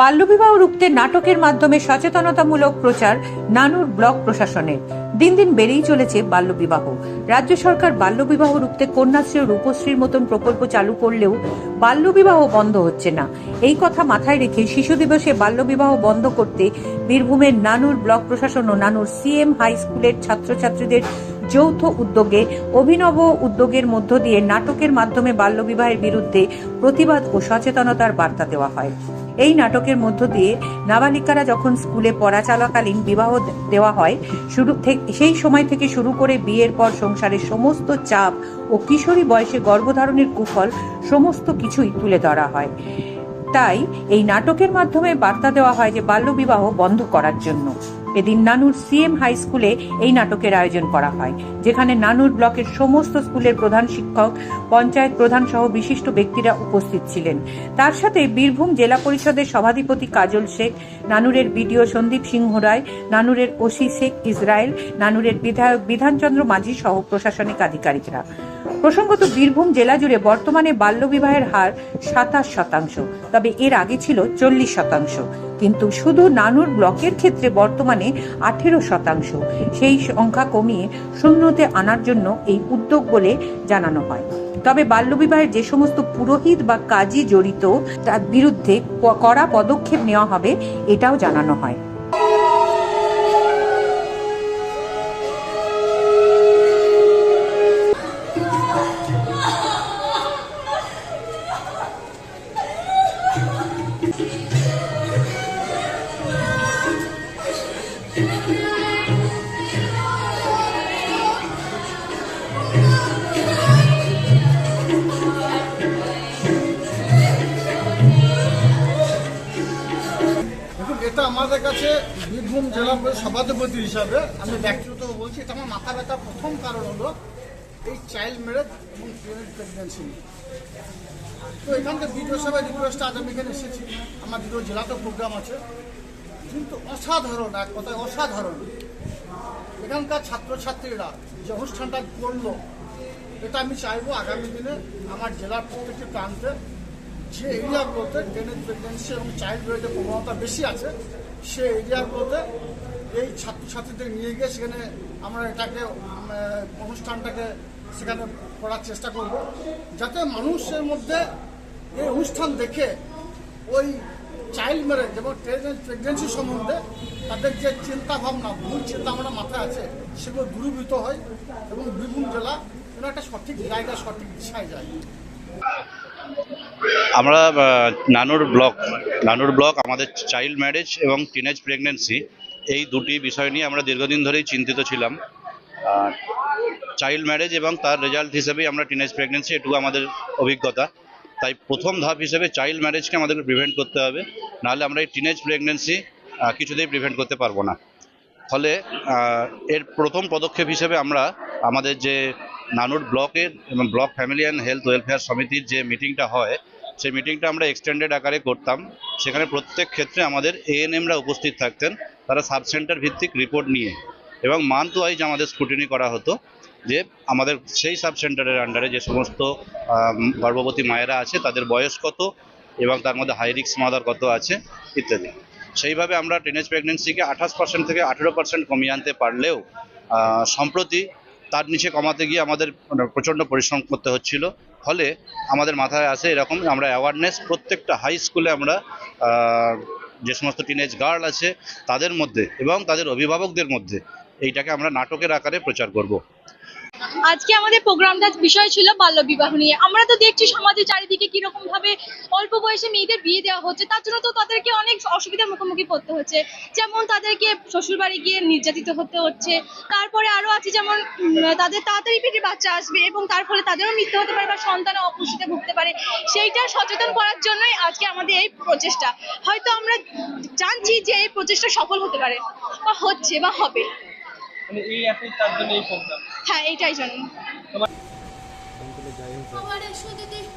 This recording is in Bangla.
বাল্যবিবাহ রুখতে নাটকের মাধ্যমে সচেতনতামূলক প্রচার নানুর ব্লক প্রশাসনের দিন দিন বেড়েই চলেছে বাল্যবিবাহ। রাজ্য সরকার বাল্যবিবাহ রুখতে কন্যাশ্রী রূপশ্রীর মতন প্রকল্প চালু করলেও বাল্যবিবাহ বন্ধ হচ্ছে না। এই কথা মাথায় রেখে শিশু দিবসে বাল্যবিবাহ বন্ধ করতে বীরভূমের নানুর ব্লক প্রশাসন ও নানুর সিএম হাই স্কুলের ছাত্রছাত্রীদের যৌথ উদ্যোগে, অভিনব উদ্যোগের মধ্য দিয়ে নাটকের মাধ্যমে বাল্যবিবাহের বিরুদ্ধে প্রতিবাদ ও সচেতনতার বার্তা দেওয়া হয়। এই নাটকের মধ্য দিয়ে নাবালিকারা যখন স্কুলে পড়া চলাকালীন বিবাহ দেওয়া হয়, শুরু থেকে, সেই সময় থেকে শুরু করে বিয়ের পর সংসারের সমস্ত চাপ ও কিশোরী বয়সে গর্ভধারণের কুফল সমস্ত কিছুই তুলে ধরা হয়। তাই এই নাটকের মাধ্যমে বার্তা দেওয়া হয় যে বাল্যবিবাহ বন্ধ করার জন্য। এদিন নানুর সিএম হাই স্কুলে এই নাটকের আয়োজন করা হয়, যেখানে নানুর ব্লকের সমস্ত স্কুলের প্রধান শিক্ষক, পঞ্চায়েত প্রধান সহ বিশিষ্ট ব্যক্তিরা উপস্থিত ছিলেন। তার সাথে বীরভূম জেলা পরিষদের সভাধিপতি কাজল শেখ, নানুরের বিডিও সন্দীপ সিংহ রায়, নানুরের ওসি শেখ ইসরায়েল, নানুরের বিধায়ক বিধানচন্দ্র মাঝি সহ প্রশাসনিক আধিকারিকরা। প্রসঙ্গত বীরভূম জেলা জুড়ে বর্তমানে বাল্যবিবাহের হার সাতাশ শতাংশ, তবে এর আগে ছিল চল্লিশ শতাংশ। কিন্তু শুধু নানুর ব্লকের ক্ষেত্রে বর্তমানে আঠেরো শতাংশ। সেই সংখ্যা কমিয়ে শূন্যতে আনার জন্য এই উদ্যোগ বলে জানানো হয়। তবে বাল্যবিবাহের যে সমস্ত পুরোহিত বা কাজী জড়িত, তার বিরুদ্ধে কড়া পদক্ষেপ নেওয়া হবে, এটাও জানানো হয়। এটা আমাদের কাছে বীরভূম জেলা সভাধিপতি হিসাবে আমি ব্যক্তিগত বলছি, এটা আমার মাথা ব্যথা প্রথম কারণ হলো এই চাইল্ড ম্যারেজ এবং প্রেগনেন্সি তো এখানকার দ্বিতীয় সভায় রিকোয়েস্ট আজ আমি এখানে এসেছি। আমার দ্বিতীয় জেলাতে প্রোগ্রাম আছে। কিন্তু অসাধারণ, এক কথায় অসাধারণ। এখানকার ছাত্রছাত্রীরা যে অনুষ্ঠানটা করল, এটা আমি চাইব আগামী দিনে আমার জেলার প্রত্যেকটি প্রান্তে যে এরিয়াগুলোতে টেনের প্রেগনেন্সি এবং চাইল্ড রেটের প্রবণতা বেশি আছে, সে এরিয়াগুলোতে এই ছাত্রছাত্রীদের নিয়ে গিয়ে সেখানে আমরা এটাকে অনুষ্ঠানটাকে সেখানে করার চেষ্টা করব। যাতে মানুষের মধ্যে এই অনুষ্ঠান দেখে ওই চাইল্ড ম্যারেজ এবং প্রেগনেন্সি সম্বন্ধে তাদের যে চিন্তা ভাবনা ভুল চিন্তা ভাবনা মাথায় আছে, সেগুলো দূরীভূত হয় এবং বীরভূম জেলা যেন একটা সঠিক জায়গায় সঠিক দিশায় যায়। আমরা নানুর ব্লক নানুর ব্লক, আমাদের চাইল্ড ম্যারেজ এবং টিনেজ প্রেগনেন্সি এই দুটি বিষয় নিয়ে আমরা দীর্ঘদিন ধরেই চিন্তিত ছিলাম। চাইল্ড ম্যারেজ এবং তার রেজাল্ট হিসেবেই আমরা টিনেজ প্রেগনেন্সি এটুকু আমাদের অভিজ্ঞতা। তাই প্রথম ধাপ হিসেবে চাইল্ড ম্যারেজকে আমাদেরকে প্রিভেন্ট করতে হবে। নাহলে আমরা এই টিনেজ প্রেগনেন্সি কিছুতেই প্রিভেন্ট করতে পারব না। ফলে এর প্রথম পদক্ষেপ হিসেবে আমরা আমাদের যে নানুর ব্লকের এবং block family and health welfare সমিতির যে মিটিংটা হয়, সেই মিটিংটা আমরা এক্সটেন্ডেড আকারে করতাম। সেখানে প্রত্যেক ক্ষেত্রে আমাদের এএনএমরা উপস্থিত থাকতেন। তারা সাব সেন্টার ভিত্তিক রিপোর্ট নিয়ে এবং মান্থ ওয়াইজ আমাদের স্কুটিনি করা হতো। যে আমাদের সেই সাব সেন্টারের আন্ডারে যে সমস্ত গর্ভবতী মায়েরা আছে, তাদের বয়স কত এবং তার মধ্যে হাই রিক্স মাদার কত আছে, ইত্যাদি। সেইভাবে আমরা টিনেজ প্রেগনেন্সিকে আঠাশ পার্সেন্ট থেকে আঠেরো পার্সেন্ট কমিয়ে আনতে পারলেও সম্প্রতি তার নিচে কমাতে গিয়ে আমাদের প্রচণ্ড পরিশ্রম করতে হচ্ছিল। ফলে আমাদের মাথায় আসে এরকম, আমরা অ্যাওয়ারনেস প্রত্যেকটা হাই স্কুলে আমরা যে সমস্ত টিনেজ গার্ল আছে, তাদের মধ্যে এবং তাদের অভিভাবকদের মধ্যে, এইটাকে আমরা নাটকের আকারে প্রচার করব। আজকে আমাদের প্রোগ্রামটার বিষয় ছিল বাল্য বিবাহ নিয়ে। আমরা তো দেখছি সমাজে চারিদিকে কীরকম ভাবে অল্প বয়সে মেয়েদের বিয়ে দেওয়া হচ্ছে, তার জন্য তো তাদেরকে অনেক অসুবিধার মুখোমুখি পড়তে হচ্ছে। যেমন তাদেরকে শ্বশুরবাড়ি গিয়ে নির্যাতিত হতে হচ্ছে, তারপরে আরও আছে যেমন তাদের তাড়াতাড়ি পেটে বাচ্চা আসবে এবং তার ফলে তাদেরও মৃত্যু হতে পারে বা সন্তান অপুষ্টিতে ভুগতে পারে। সেইটা সচেতন করার জন্যই আজকে আমাদের এই প্রচেষ্টা। হয়তো আমরা জানছি যে এই প্রচেষ্টা সফল হতে পারে বা হচ্ছে বা হবে। মানে এই তার জন্য এই প্রোগ্রাম হ্যাঁ এইটাই জন্য। আবার হোক